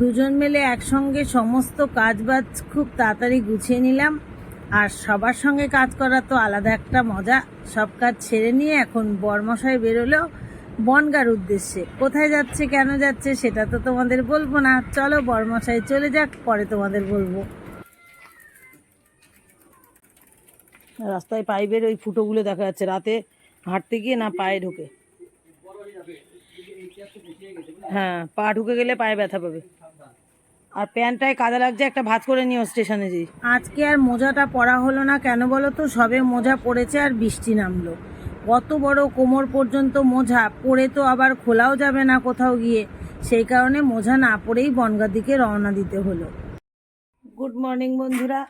দুজন মিলে একসঙ্গে সমস্ত কাজ বাজ খুব তাড়াতাড়ি গুছিয়ে নিলাম। আর সবার সঙ্গে কাজ করা তো আলাদা একটা মজা। সব কাজ ছেড়ে নিয়ে এখন বরমশাই বেরোলো বনগার উদ্দেশ্যে। কোথায় যাচ্ছে, কেন যাচ্ছে, সেটা তো তোমাদের বলব না। চলো বরমশাই, চলে যাক, পরে তোমাদের বলব। রাস্তায় পাইপের ওই ফুটোগুলো দেখা যাচ্ছে, রাতে হাঁটতে গিয়ে না পায়ে ঢুকে। হ্যাঁ পা ঢুকে গেলে পায়ে ব্যথা পাবে। আর প্যান্টটায় কাদা লাগছে একটা ভাত করে নিও স্টেশনে যেই আজকে আর মোজাটা পরা হলো না কেন বলো তো? সবে মোজা পড়েছে আর বৃষ্টি নামলো। কত বড় কোমর পর্যন্ত মোজা পরে তো আবার খোলাও যাবে না কোথাও গিয়ে। সেই কারণে মোজা না পরেই বনগার দিকে রওনা দিতে হলো। গুড মর্নিং বন্ধুরা।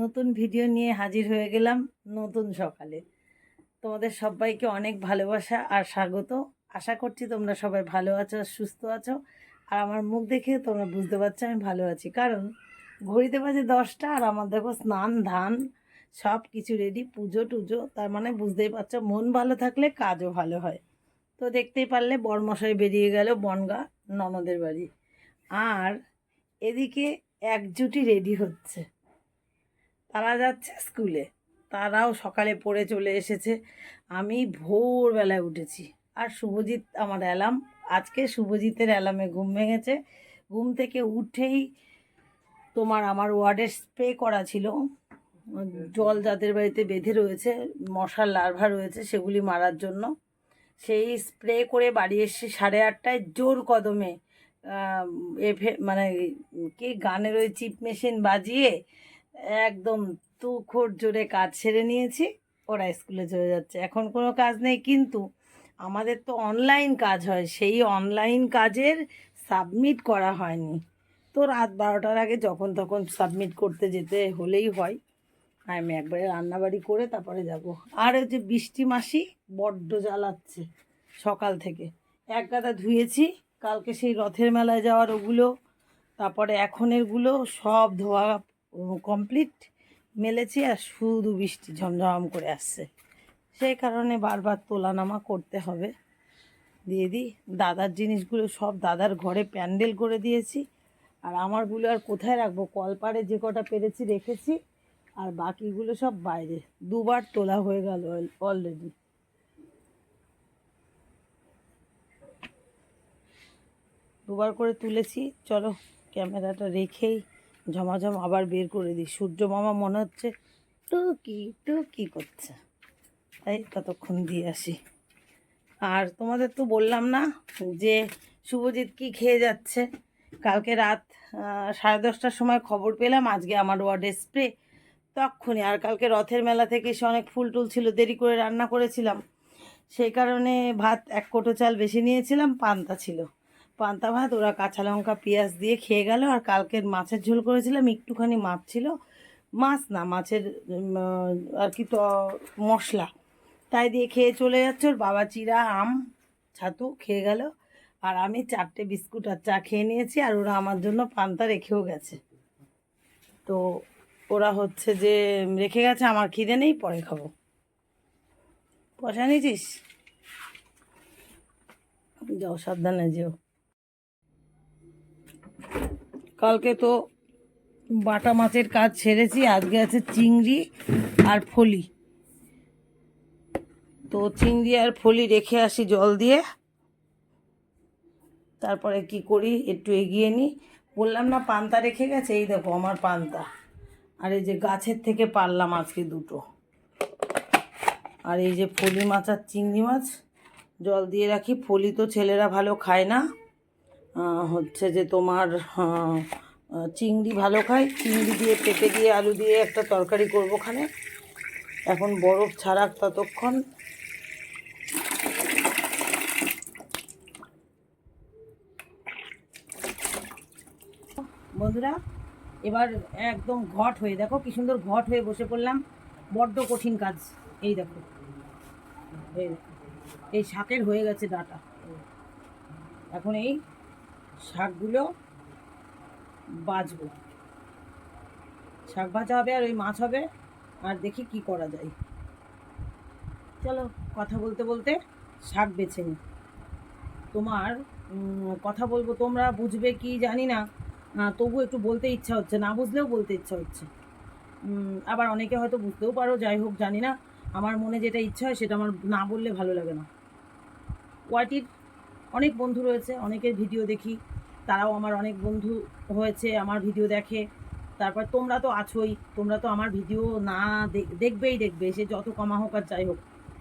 নতুন ভিডিও নিয়ে হাজির হয়ে গেলাম নতুন সকালে। তোমাদের সবাইকে অনেক ভালোবাসা আর স্বাগত। আশা করছি তোমরা সবাই ভালো আছো সুস্থ আছো। আর আমার মুখ দেখে তোমরা বুঝতে পারছ আমি ভালো আছি। কারণ ঘড়িতে বাজে দশটা আর আমার দেখো স্নান, ধান সব কিছু রেডি পুজো টুজো, তার মানে বুঝতেই পারছ মন ভালো থাকলে কাজও ভালো হয়। তো দেখতেই পারলে বরমশাই বেরিয়ে গেল বনগা ননদের বাড়ি। আর এদিকে একজুটি রেডি হচ্ছে। তারা যাচ্ছে স্কুলে তারাও সকালে পড়ে চলে এসেছে। আমি ভোরবেলায় উঠেছি। আর শুভজিৎ আমার অ্যালার্ম। আজকে শুভজিতের অ্যালার্মে ঘুম ভেঙেছে। ঘুম থেকে উঠেই তোমার আমার ওয়ার্ডের স্প্রে করা ছিল। জল যাদের বাড়িতে বেঁধে রয়েছে, মশার লার্ভা রয়েছে, সেগুলি মারার জন্য। সেই স্প্রে করে বাড়ি এসে সাড়ে আটটায়। জোর কদমে এফে মানে কি গানের ওই চিপ মেশিন বাজিয়ে একদম তুখোর জোরে কাজ সেরে নিয়েছি। ওরা স্কুলে চলে যাচ্ছে। এখন কোনো কাজ নেই, কিন্তু আমাদের তো অনলাইন কাজ হয়, সেই অনলাইন কাজের সাবমিট করা হয়নি। তো রাত বারোটার আগে যখন তখন সাবমিট করতে যেতে হলেই হয়। আমি একবারে রান্নাবাড়ি করে তারপরে যাব। আর ওই যে বৃষ্টি মাসি বড্ড জ্বালাচ্ছে সকাল থেকে। এক গাদা ধুয়েছি, কালকে সেই রথের মেলায় যাওয়ার ওগুলো, তারপরে এখন এখনেরগুলো সব ধোয়া কমপ্লিট মেলেছি আর শুধু বৃষ্টি ঝমঝম করে আসছে। সেই কারণে বারবার তোলা নামা করতে হবে। দিয়ে দিই দাদার জিনিসগুলো সব দাদার ঘরে প্যান্ডেল করে দিয়েছি। আর আমারগুলো আর কোথায় রাখব? কলপাড়ে যে কটা পেরেছি রেখেছি, আর বাকিগুলো সব বাইরে। দুবার তোলা হয়ে গেল অলরেডি দুবার করে তুলেছি। চলো, ক্যামেরাটা রেখেই ঝমাঝম আবার বের করে দিই। সূর্য মামা মনে হচ্ছে টুকি টুকি করছে। তাই ততক্ষণ দিয়ে আসি। আর তোমাদের তো বললাম না যে শুভজিৎ কি খেয়ে যাচ্ছে? কালকে রাত সাড়ে দশটার সময় খবর পেলাম, আজকে আমার ওয়ার্ডে স্প্রে। তক্ষুনি আর কালকে রথের মেলা থেকে এসে অনেক ফুল টুল ছিল, দেরি করে রান্না করেছিলাম। সেই কারণে ভাত এক কোটো চাল বেশি নিয়েছিলাম, পান্তা ছিল। পান্তা ভাত, ওরা কাঁচা লঙ্কা, পেঁয়াজ দিয়ে খেয়ে গেল, আর কালকের মাছের ঝোল করেছিলাম, একটুখানি মাছ ছিল। মাছ না, মাছের আর কি তো, মশলা। তাই দিয়ে খেয়ে চলে যাচ্ছে ওর বাবা চিরা, আম, ছাতু খেয়ে গেল। আর আমি চারটে বিস্কুট আর চা খেয়ে নিয়েছি আর ওরা আমার জন্য পান্তা রেখেও গেছে। তো ওরা হচ্ছে যে রেখে গেছে, আমার খিদে নেই, পরে খাব। পয়সা নিয়েছিস যাও, সাবধানে যেও। কালকে তো বাটা মাছের কাজ ছেড়েছি আজকে আছে চিংড়ি আর ফলি। তো চিংড়ি আর ফলি রেখে আসি জল দিয়ে। তারপরে কি করি? একটু এগিয়ে নিই। বললাম, না, পান্তা রেখে গেছে? এই দেখো, আমার পান্তা। আর এই যে গাছের থেকে পারলাম আজকে দুটো। আর এই যে ফলি মাছ আর চিংড়ি মাছ, জল দিয়ে রাখি। ফলি তো ছেলেরা ভালো খায় না। হচ্ছে যে তোমার চিংড়ি ভালো খায়। চিংড়ি দিয়ে, পেঁপে দিয়ে, আলু দিয়ে একটা তরকারি করব খানে এখন বরফ ছাড়াক ততক্ষণ। বন্ধুরা, এবার একদম ঘট হয়ে, দেখো কি সুন্দর ঘট হয়ে বসে পড়লাম। বড্ড কঠিন কাজ, এই দেখো। এই শাকের হয়ে গেছে ডাটা। এখন এই শাকগুলো বাজবো। শাক ভাজা হবে আর ওই মাছ হবে, আর দেখি কি করা যায়। চলো, কথা বলতে বলতে শাক বেছে নিই। তোমার কথা বলব তোমরা, বুঝবে কি জানি না। তবু একটু বলতে ইচ্ছা হচ্ছে, না বুঝলেও বলতে ইচ্ছা হচ্ছে। আবার অনেকে হয়তো বুঝতেও পারো, যাই হোক, জানি না। আমার মনে যেটা ইচ্ছা হয় সেটা আমার না বললে ভালো লাগে না। ওয়াইটির অনেক বন্ধু রয়েছে, অনেকের ভিডিও দেখি। তারাও আমার অনেক বন্ধু হয়েছে, আমার ভিডিও দেখে। তারপর তোমরা তো আছোই, তোমরা তো আমার ভিডিও না দেখবেই দেখবে, সে যত কমা হোক আর যাই হোক।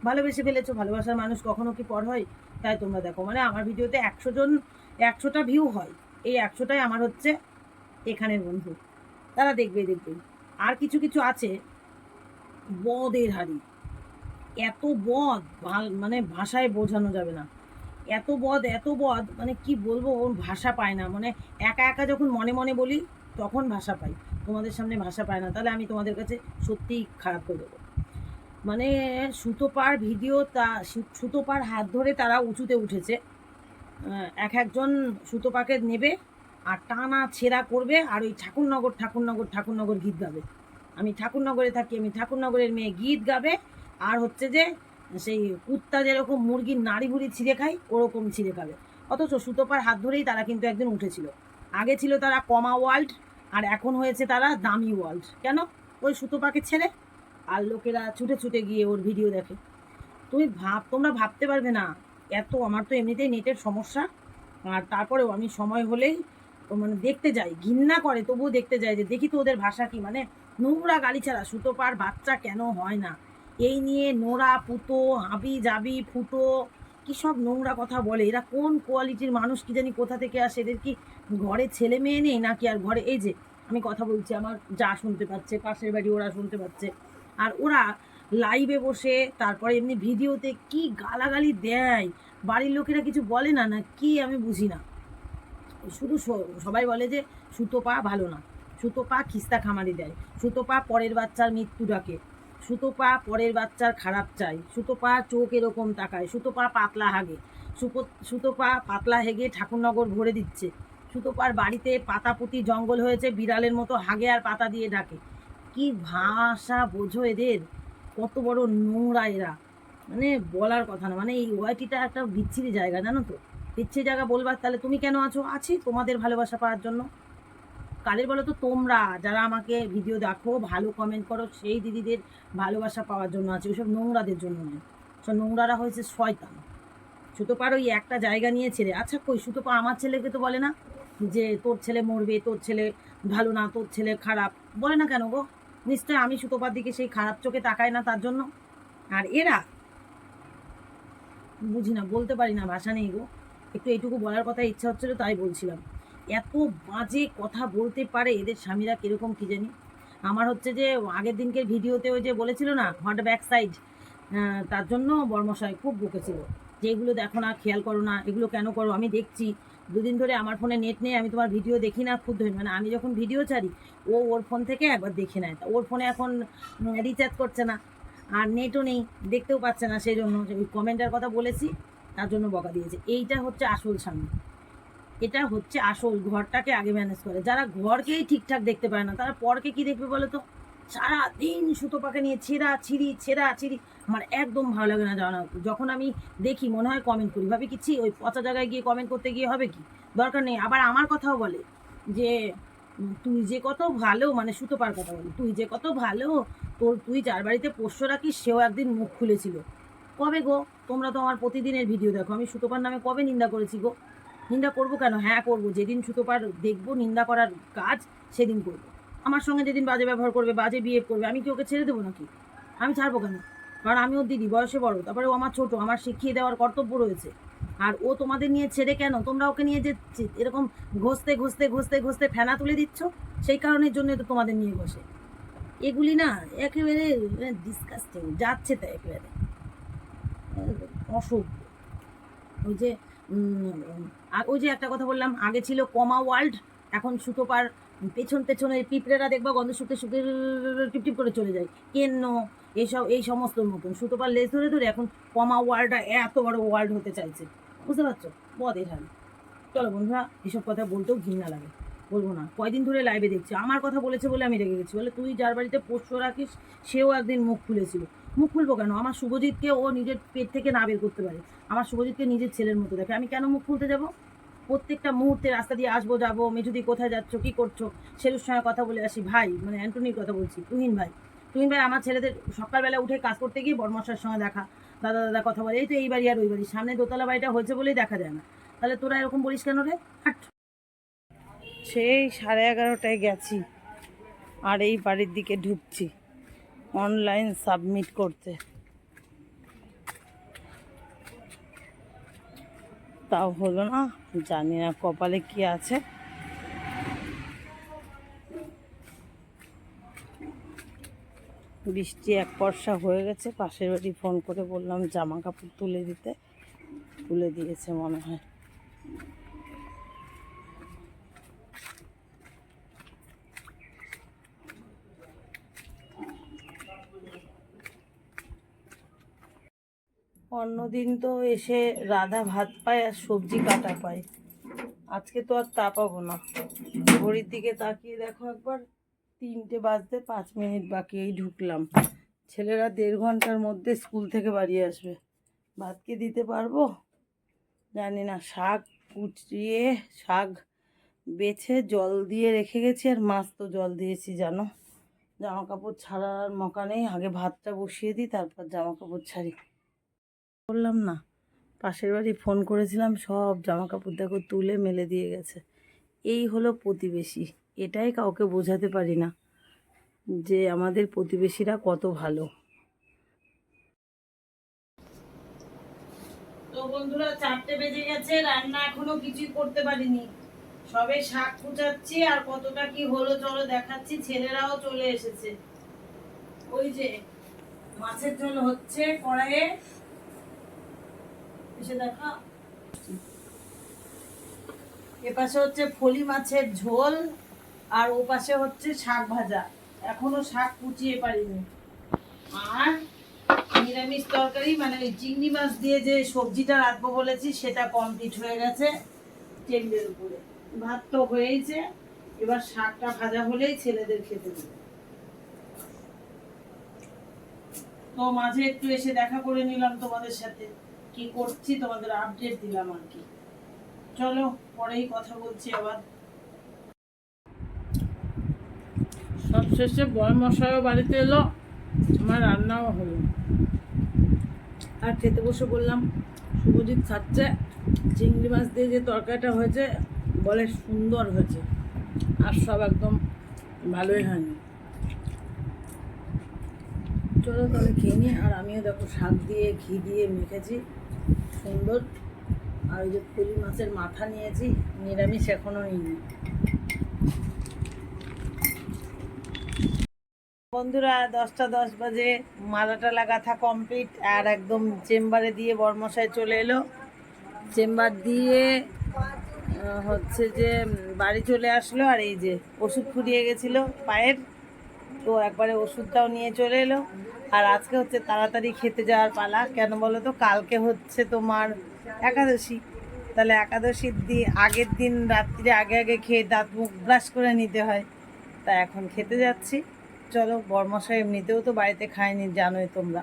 ভালোবেসে ফেলেছো, ভালোবাসার মানুষ কখনো কি পর হয়? তাই তোমরা দেখো। মানে আমার ভিডিওতে একশো জন, একশোটা ভিউ হয়। এই একশোটাই আমার হচ্ছে এখানের বন্ধু। তারা দেখবে দেখবে। আর কিছু কিছু আছে বদের হাড়ি। এত বদ মানে ভাষায় বোঝানো যাবে না। এত বদ এত বদ মানে কি বলব, ওর ভাষা পায় না। মানে একা একা যখন মনে মনে বলি, তখন ভাষা পাই। তোমাদের সামনে ভাষা পায় না, তাহলে আমি তোমাদের কাছে সত্যিই খারাপ করে দেবো। মানে সুতোপার ভিডিও তা সুতোপার হাত ধরে তারা উঁচুতে উঠেছে। এক একজন সুতো সুতোপাকে নেবে আর টানা ছেঁড়া করবে আর ওই ঠাকুরনগর ঠাকুরনগর ঠাকুরনগর গীত গাবে। আমি ঠাকুরনগরে থাকি, আমি ঠাকুরনগরের মেয়ে গীত গাবে আর হচ্ছে যে সেই কুত্তা যেরকম মুরগির নাড়ি ভুড়ি ছিঁড়ে খায়, ওরকম ছিঁড়ে খাবে। অথচ সুতোপার হাত ধরেই তারা কিন্তু একদিন উঠেছিল। আগে ছিল তারা কমা ওয়ার্ল্ড আর এখন হয়েছে তারা দামি ওয়ার্ল্ড। কেন? ওই সুতো সুতোপাকে ছেড়ে আর লোকেরা ছুটে ছুটে গিয়ে ওর ভিডিও দেখে। তুমি ভাব, তোমরা ভাবতে পারবে না এত, আমার তো এমনিতেই নেটের সমস্যা। আর তারপরেও আমি সময় হলেই, ও মানে দেখতে যাই, ঘৃণা করে, তবুও দেখতে যাই যে দেখি তো ওদের ভাষা কি মানে নোংরা গালি ছাড়া সুতোপার বাচ্চা কেন হয় না? এই নিয়ে নোরা, পুতো, হাবি, জাবি, ফুটো, কি সব নোংরা কথা বলে? এরা কোন কোয়ালিটির মানুষ, কি জানি কোথা থেকে আসে? এদের কি ঘরে ছেলে মেয়ে নেই নাকি? আর ঘরে, এই যে আমি কথা বলছি, আমার যা শুনতে পাচ্ছে, পাশের বাড়ি ওরা শুনতে পাচ্ছে। আর ওরা লাইভে বসে, তারপরে এমনি ভিডিওতে কি গালাগালি দেয়? বাড়ির লোকেরা কিছু বলে না না কি আমি বুঝি না। শুধু সবাই বলে যে সুতো পা ভালো না। সুতো পা খিস্তা খামারি দেয়। সুতো পা পরের বাচ্চার মৃত্যু ডাকে। সুতো পা পরের বাচ্চার খারাপ চাই সুতো পা চোখ এরকম তাকায়। সুতো পা পাতলা হাগে। সুপো, সুতো পা পাতলা হেগে ঠাকুরনগর ভরে দিচ্ছে। সুতো পার বাড়িতে পাতাপুতি জঙ্গল হয়েছে, বিড়ালের মতো হাগে আর পাতা দিয়ে ডাকে। কি ভাষা বোঝো এদের? কত বড় নোংরা এরা। মানে বলার কথা না মানে এই ওয়াইটিটা একটা বিচ্ছিরি জায়গা, জানো তো? বিচ্ছিরি জায়গা বলবার তাহলে তুমি কেন আছো? আছি তোমাদের ভালোবাসা পাওয়ার জন্য। কালের বলো তো? তোমরা যারা আমাকে ভিডিও দেখো, ভালো কমেন্ট করো, সেই দিদিদের ভালোবাসা পাওয়ার জন্য আছে ওইসব নোংরাদের জন্য নয়। সব নোংরারা হয়েছে শয়তান। সুতোপার ওই একটা জায়গা নিয়ে ছেড়ে। আচ্ছা কই? সুতোপা আমার ছেলেকে তো বলে না যে, তোর ছেলে মরবে, তোর ছেলে ভালো না, তোর ছেলে খারাপ। বলে না কেন গো? নিশ্চয় আমি সুতোপার দিকে সেই খারাপ চোখে তাকাই না তার জন্য। আর এরা? বুঝি না, বলতে পারি না ভাষা নেই গো। একটু এইটুকু বলার কথা ইচ্ছা হচ্ছিল, তাই বলছিলাম। এত বাজে কথা বলতে পারে এদের স্বামীরা কীরকম কি জানি? আমার হচ্ছে যে আগের দিনকের ভিডিওতে ওই যে বলেছিল না হট ব্যাক সাইড তার জন্য বর্মশাই খুব বকেছিল। যে এগুলো দেখো না, খেয়াল করো না, এগুলো কেন করো? আমি দেখছি। দুদিন ধরে আমার ফোনে নেট নেই, আমি তোমার ভিডিও দেখি না খুব ধরি মানে আমি যখন ভিডিও ছাড়ি, ও ওর ফোন থেকে একবার দেখে নেয়। ওর ফোনে এখন রিচার্জ করছে না। আর নেটও নেই, দেখতেও পাচ্ছে না সেই জন্য ওই কমেন্টের কথা বলেছি, তার জন্য বকা দিয়েছে। এইটা হচ্ছে আসল স্বামী। এটা হচ্ছে আসল, ঘরটাকে আগে ম্যানেজ করে। যারা ঘরকেই ঠিকঠাক দেখতে পারে না, তারা পরকে কি দেখবে বলো তো? সারাদিন সুতো পাকে নিয়ে ছেঁড়া ছিঁড়ি ছেঁড়া ছিঁড়ি। আমার একদম ভালো লাগে না জানা। যখন আমি দেখি, মনে হয় কমেন্ট করি, ভাবি কি ছি, ওই পচা জায়গায় গিয়ে কমেন্ট করতে গিয়ে হবে কি? দরকার নেই। আবার আমার কথাও বলে যে তুই যে কত ভালো মানে সুতো পার কথা বলে, তুই যে কত ভালো, তোর, তুই যার বাড়িতে পোষ্য রাখিস, সেও একদিন মুখ খুলেছিল। কবে গো? তোমরা তো আমার প্রতিদিনের ভিডিও দেখো। আমি সুতোপার নামে কবে নিন্দা করেছি গো? নিন্দা করব কেন? হ্যাঁ করব। যেদিন সুতোপার দেখব, নিন্দা করার কাজ, সেদিন করব। আমার সঙ্গে যেদিন বাজে ব্যবহার করবে, বাজে বিয়ে করবে, আমি কি ওকে ছেড়ে দেবো নাকি? আমি ছাড়বো কেন? কারণ আমি ওর দিদি, বয়সে বড়, তারপরে ও আমার ছোট, আমার শিখিয়ে দেওয়ার কর্তব্য রয়েছে। আর ও তোমাদের নিয়ে ছেড়ে কেন? তোমরা ওকে নিয়ে যে এরকম ঘষতে ঘষতে ঘষতে ঘষতে ফেনা তুলে দিচ্ছ, সেই কারণের জন্য তো তোমাদের নিয়ে ঘষে এগুলি না একেবারে ডিসকাস্টিং যাচ্ছে তাই একেবারে। অসভ্য। ওই যে ওই যে একটা কথা বললাম, আগে ছিল কমা ওয়ার্ল্ড, এখন সুতোপার পেছন পেছনে পিঁপড়েরা দেখবা গন্ধ শুকে শুকে টিপ টিপ করে চলে যায়। কেন্ন এইসব এই সমস্ত মতন সুতোপার লেস ধরে ধরে এখন কমা ওয়ার্ল্ডটা এত বড় ওয়ার্ল্ড হতে চাইছে। বুঝতে পারছ? বদের হাল চলো বন্ধুরা, এসব কথা বলতেও ঘৃণা লাগে। বলব না, কয়দিন ধরে লাইভে দেখছি। আমার কথা বলেছে বলে আমি রেগে গেছি। বলে, তুই যার বাড়িতে পোষ্য রাখিস, সেও একদিন মুখ খুলেছিল। মুখ খুলবো কেন? আমার শুভজিৎকে ও নিজের পেট থেকে না বের করতে পারে। আমার শুভজিৎকে নিজের ছেলের মতো দেখে। আমি কেন মুখ খুলতে যাব? প্রত্যেকটা মুহূর্তে রাস্তা দিয়ে আসব, যাব। মেজুদি কোথায় যাচ্ছ, কী করছ? সেলুর সঙ্গে কথা বলে আসি। ভাই মানে অ্যান্টনির কথা বলছি। তুহিন ভাই তুহিন ভাই আমার ছেলেদের সকালবেলা উঠে কাজ করতে গিয়ে বর্মশার সঙ্গে দেখা, দাদা দাদা কথা বলে, এই তো এই বাড়ি আর ওই বাড়ি, সামনে দোতলা বাড়িটা হয়েছে বলেই দেখা যায় না। তাহলে তোরা এরকম বলিস কেন রে? হাট সেই সাড়ে এগারোটায় গেছি, আর এই বাড়ির দিকে ঢুকছি অনলাইন সাবমিট করতে। তাও হলো না, জানি না কপালে কি আছে। বৃষ্টি এক বর্ষা হয়ে গেছে, পাশের বাড়ি ফোন করে বললাম, জামা কাপড় তুলে দিতে। তুলে দিয়েছে মনে হয়। অন্যদিন তো এসে রাধা ভাত পায় আর সবজি কাটা পায়। আজকে তো আর তা পাবো না। ঘড়ির দিকে তাকিয়ে দেখো একবার। তিনটে বাজতে পাঁচ মিনিট বাকি এই ঢুকলাম। ছেলেরা দেড় ঘণ্টার মধ্যে স্কুল থেকে বাড়ি আসবে। ভাতকে দিতে পারব? জানি না, শাক কুচিয়ে, শাক বেছে জল দিয়ে রেখে গেছি আর মাছ তো জল দিয়েছি, জানো? জামা কাপড় ছাড়ার মকা নেই। আগে ভাতটা বসিয়ে দিই, তারপর জামা কাপড় ছাড়ি। বললাম, না, পাশের বাড়ি ফোন করেছিলাম, সব জামা কাপড় দেখো তুলে মেলে দিয়ে গেছে। এই হলো প্রতিবেশী। এটাই কাউকে বোঝাতে পারি না যে আমাদের প্রতিবেশীরা কত ভালো। তো বন্ধুরা, চারটে বেজে গেছে, রান্না এখনও কিছুই করতে পারিনি। সবে শাক কুচাচ্ছি আর কতটা কি হলো চলো দেখাচ্ছি, ছেলেরাও চলে এসেছে। ওই যে মাছের ঝোল হচ্ছে কড়াইয়ে। এসে দেখা। এ পাশে হচ্ছে ফলি মাছের ঝোল। আর ও পাশে হচ্ছে শাক ভাজা। এখনও শাক কুচিয়ে পারিনি। আর নিরামিষ তরকারি মানে ওই চিংড়ি মাছ দিয়ে যে সবজিটা রাখব বলেছি, সেটা কমপ্লিট হয়ে গেছে টেবিলের উপরে। ভাত তো হয়েছে এবার শাকটা ভাজা হলেই ছেলেদের খেতে দেবে। তো মাঝে একটু এসে দেখা করে নিলাম তোমাদের সাথে। কি করছি, তোমাদের আপডেট দিলাম আর কি। চলো, পরেই কথা বলছি আবার। সবশেষে বয় মশাইও বাড়িতে এলো, আমার রান্নাও হলো। আর খেতে বসে বললাম, শুভজিৎ খাচ্ছে। চিংড়ি মাছ দিয়ে যে তরকারিটা হয়েছে, বলে সুন্দর হয়েছে। আর সব একদম ভালোই হয়নি। চলো তাহলে খেয়ে নিই। আর আমিও দেখো শাক দিয়ে, ঘি দিয়ে মেখেছি, সুন্দর। আর ওই যে ফুলি মাছের মাথা নিয়েছি, নিরামিষ এখনও নিইনি। বন্ধুরা, দশটা দশ বাজে, মালাটা লাগাথা কমপ্লিট আর একদম চেম্বারে দিয়ে বর্মশায় চলে এলো। চেম্বার দিয়ে হচ্ছে যে, বাড়ি চলে আসলো, আর এই যে ওষুধ ফুরিয়ে গেছিল পায়ের। তো একবারে ওষুধটাও নিয়ে চলে এলো। আর আজকে হচ্ছে তাড়াতাড়ি খেতে যাওয়ার পালা। কেন বলো তো, কালকে হচ্ছে তোমার একাদশী। তাহলে একাদশীর দিন আগের দিন রাত্রিরে আগে আগে খেয়ে দাঁত মুখ ব্রাশ করে নিতে হয়। তা এখন খেতে যাচ্ছি। চলো, বর্মশাই এমনিতেও তো বাড়িতে খায়নি, জানোই তোমরা।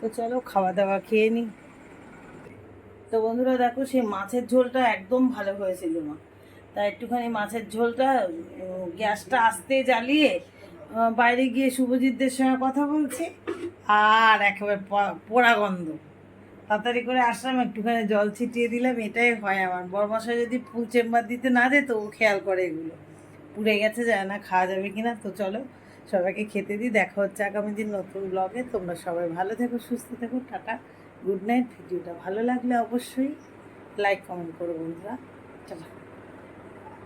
তো চলো খাওয়া দাওয়া খেয়ে নিই তো বন্ধুরা, দেখো, সেই মাছের ঝোলটা একদম ভালো হয়েছিল না। তা একটুখানি মাছের ঝোলটা গ্যাসটা আস্তে জ্বালিয়ে বাইরে গিয়ে শুভজিৎদের সঙ্গে কথা বলছি, আর একেবারে পোড়া গন্ধ। তাড়াতাড়ি করে আসলাম, একটুখানি জল ছিটিয়ে দিলাম, এটাই হয় আমার। বরমশাই যদি ফুল চেম্বার দিতে না যেত, ও খেয়াল করে এগুলো। পুড়ে গেছে যায় না, খাওয়া যাবে কিনা? তো চলো সবাইকে খেতে দিই। দেখা হচ্ছে আগামী দিন নতুন ব্লগে তোমরা সবাই ভালো থেকো, সুস্থ থেকো। টাটা। গুড নাইট ভিডিওটা ভালো লাগলে অবশ্যই লাইক কমেন্ট করো বন্ধুরা। চলো